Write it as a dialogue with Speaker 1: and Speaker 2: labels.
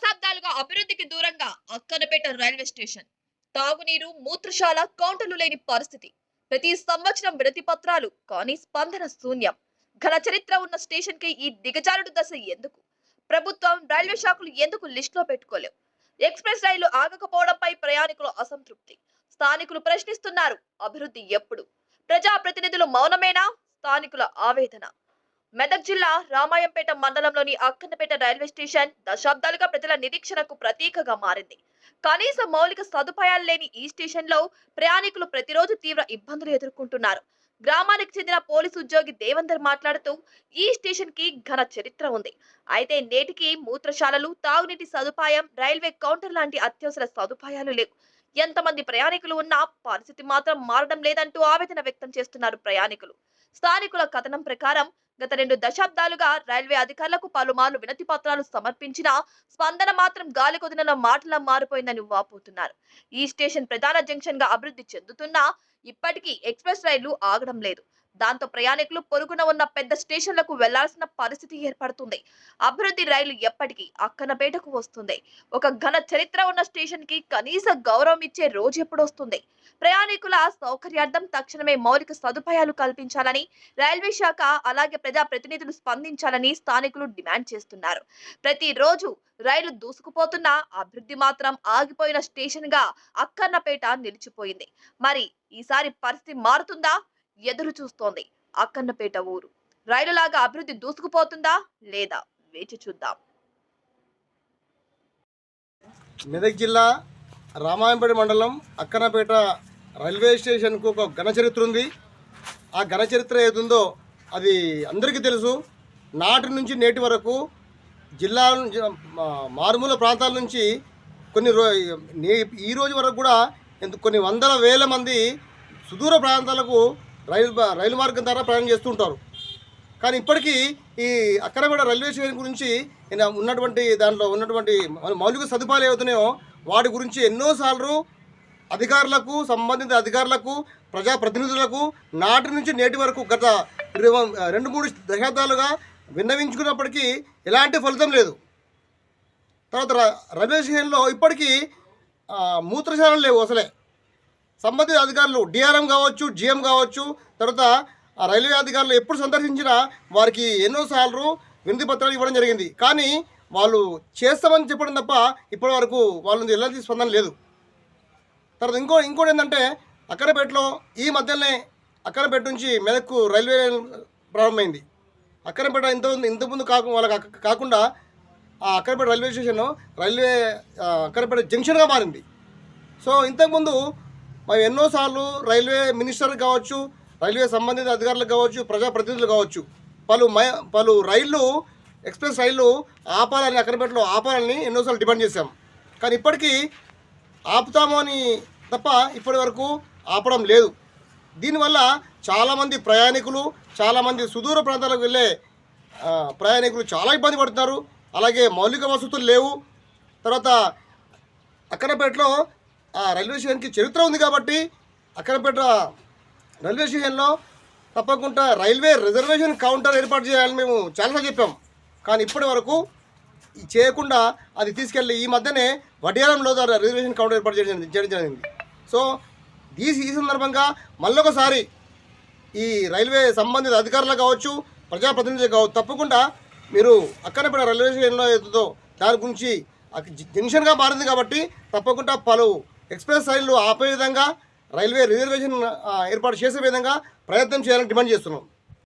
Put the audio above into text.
Speaker 1: దశాబ్దాలుగా అభివృద్ధికి దూరంగా అక్కనపేట రైల్వే స్టేషన్. తాగునీరు మూత్రశాల కౌంటర్లు లేని పరిస్థితి. ప్రతి సంవత్సరం విడతి పత్రాలు కానీ స్పందన శూన్యం. ఘన చరిత్ర ఉన్న స్టేషన్కి ఈ దిగజారుడు దశ ఎందుకు? ప్రభుత్వం రైల్వే శాఖలు ఎందుకు లిస్టులో పెట్టుకోలేవు? ఎక్స్ప్రెస్ రైలు ఆగకపోవడంపై ప్రయాణికులు అసంతృప్తి. స్థానికులు ప్రశ్నిస్తున్నారు అభివృద్ధి ఎప్పుడు? ప్రజాప్రతినిధులు మౌనమేనా? స్థానికుల ఆవేదన. మెదక్ జిల్లా రామాయంపేట మండలంలోని అక్కన్నపేట రైల్వే స్టేషన్ దశాబ్దాలుగా ప్రజల నిరీక్షణకు ప్రతీకగా మారింది. కనీస మౌలిక సదుపాయాలు లేని ఈ స్టేషన్లో ప్రయాణికులు ప్రతిరోజు తీవ్ర ఇబ్బందులు ఎదుర్కొంటున్నారు. గ్రామానికి చెందిన పోలీసు ఉద్యోగి దేవందర్ మాట్లాడుతూ ఈ స్టేషన్కి ఘన చరిత్ర ఉంది. అయితే నేటికి మూత్రశాలలు తాగునీటి సదుపాయం రైల్వే కౌంటర్ లాంటి అత్యవసర సదుపాయాలు లేవు. ఎంతమంది ప్రయాణికులు ఉన్నా పరిస్థితి మాత్రం మారడం లేదంటూ ఆవేదన వ్యక్తం చేస్తున్నారు ప్రయాణికులు. స్థానికుల కథనం ప్రకారం గత రెండు దశాబ్దాలుగా రైల్వే అధికారులకు పలుమార్లు వినతి పత్రాలు సమర్పించినా స్పందన మాత్రం గాలి కొదిన మాటలా మారిపోయిందని వాపోతున్నారు. ఈ స్టేషన్ ప్రధాన జంక్షన్గా అభివృద్ధి చెందుతున్నా ఇప్పటికీ ఎక్స్ప్రెస్ రైళ్ళు ఆగడం లేదు. దాంతో ప్రయాణికులు పొరుగున ఉన్న పెద్ద స్టేషన్లకు వెళ్ళాల్సిన పరిస్థితి ఏర్పడుతుంది. అభివృద్ధి రైలు ఎప్పటికీ అక్కనపేటకు వస్తుంది. ఒక ఘన చరిత్ర ఉన్న స్టేషన్కి కనీస గౌరవం ఇచ్చే రోజు ఎప్పుడు వస్తుంది? ప్రయాణికుల సౌకర్యార్థం తక్షణమే మౌలిక సదుపాయాలు కల్పించాలని రైల్వే శాఖ అలాగే ప్రజా ప్రతినిధులు స్పందించాలని స్థానికులు డిమాండ్ చేస్తున్నారు. ప్రతిరోజు రైలు దూసుకుపోతున్నా అభివృద్ధి మాత్రం ఆగిపోయిన స్టేషన్గా అక్కన్నపేట నిలిచిపోయింది. మరి ఈసారి పరిస్థితి మారుతుందా? ఎదురు చూస్తోంది. అక్కన్నపేట ఊరు. రైలులాగా అభివృద్ధి దూసుకుపోతుందా లేదా వేచి చూద్దాం.
Speaker 2: మెదక్ జిల్లా రామాయంపేట మండలం అక్కన్నపేట రైల్వే స్టేషన్కు ఒక ఘన చరిత్ర ఉంది. ఆ ఘన చరిత్ర ఏదుందో అది అందరికీ తెలుసు. నాటి నుంచి నేటి వరకు జిల్లా నుంచి, మారుమూల ప్రాంతాల నుంచి కొన్ని రో నే- ఈ రోజు వరకు కూడా కొన్ని వందల వేల మంది సుదూర ప్రాంతాలకు రైలు రైలు మార్గం ద్వారా ప్రయాణం చేస్తుంటారు. కానీ ఇప్పటికీ ఈ అక్కడపేట రైల్వే స్టేషన్ గురించి ఉన్నటువంటి దాంట్లో ఉన్నటువంటి మౌలిక సదుపాయాలు ఏవైతున్నాయో వాటి గురించి ఎన్నోసార్లు అధికారులకు సంబంధిత అధికారులకు ప్రజాప్రతినిధులకు నాటి నుంచి నేటి వరకు గత రెండు మూడు దశాబ్దాలుగా విన్నవించుకున్నప్పటికీ ఎలాంటి ఫలితం లేదు. తర్వాత రైల్వే స్టేషన్లో ఇప్పటికీ మూత్రశాలలు లేవు అసలే. సంబంధిత అధికారులు డిఆర్ఎం కావచ్చు జిఎం కావచ్చు తర్వాత ఆ రైల్వే అధికారులు ఎప్పుడు సందర్శించినా వారికి ఎన్నోసార్లు వినతి పత్రాలు ఇవ్వడం జరిగింది. కానీ వాళ్ళు చేస్తామని చెప్పడం తప్ప ఇప్పటి వరకు వాళ్ళ నుంచి ఎలాంటి స్పందన లేదు. తర్వాత ఇంకో ఇంకోటి ఏంటంటే అక్కడపేటలో ఈ మధ్యనే అక్కడపేట నుంచి మెదక్కు రైల్వే ప్రారంభమైంది. అక్కడపేట ఇంత ఇంతకుముందు కాకు వాళ్ళకి కాకుండా ఆ అక్కడపేట రైల్వే స్టేషన్ రైల్వే ఆ, అక్కడపేట జంక్షన్గా మారింది. సో ఇంతకుముందు మేము ఎన్నోసార్లు రైల్వే మినిస్టర్ కావచ్చు రైల్వే సంబంధిత అధికారులు కావచ్చు ప్రజాప్రతినిధులు కావచ్చు పలు మై పలు రైళ్ళు ఎక్స్ప్రెస్ రైళ్ళు ఆపాలని అక్కడపేటలో ఆపాలని ఎన్నోసార్లు డిమాండ్ చేశాం. కానీ ఇప్పటికీ ఆపుతాము అని తప్ప ఇప్పటి వరకు ఆపడం లేదు. దీనివల్ల చాలామంది ప్రయాణికులు చాలామంది సుదూర ప్రాంతాలకు వెళ్ళే ప్రయాణికులు చాలా ఇబ్బంది పడుతున్నారు. అలాగే మౌలిక వసతులు లేవు. తర్వాత అక్కడపేటలో ఆ రైల్వే స్టేషన్కి చరిత్ర ఉంది కాబట్టి అక్కడపేట రైల్వే స్టేషన్లో తప్పకుండా రైల్వే రిజర్వేషన్ కౌంటర్ ఏర్పాటు చేయాలని మేము చాలాసార్లు చెప్పాం. కానీ ఇప్పటి వరకు చేయకుండా అది తీసుకెళ్ళి ఈ మధ్యనే వడియారంలో రిజర్వేషన్ కౌంటర్ ఏర్పాటు చేయడం చేయడం జరిగింది. సో ఈ ఈ సందర్భంగా మళ్ళొకసారి ఈ రైల్వే సంబంధిత అధికారులు కావచ్చు ప్రజాప్రతినిధులు కావచ్చు తప్పకుండా మీరు అక్కడపేట రైల్వే స్టేషన్లో ఏదో దాని గురించి జంక్షన్గా మారింది కాబట్టి తప్పకుండా పలు ఎక్స్ప్రెస్ రైళ్ళు ఆపే విధంగా రైల్వే రిజర్వేషన్ ఏర్పాటు చేసే విధంగా ప్రయత్నం చేయాలని డిమాండ్ చేస్తున్నాం.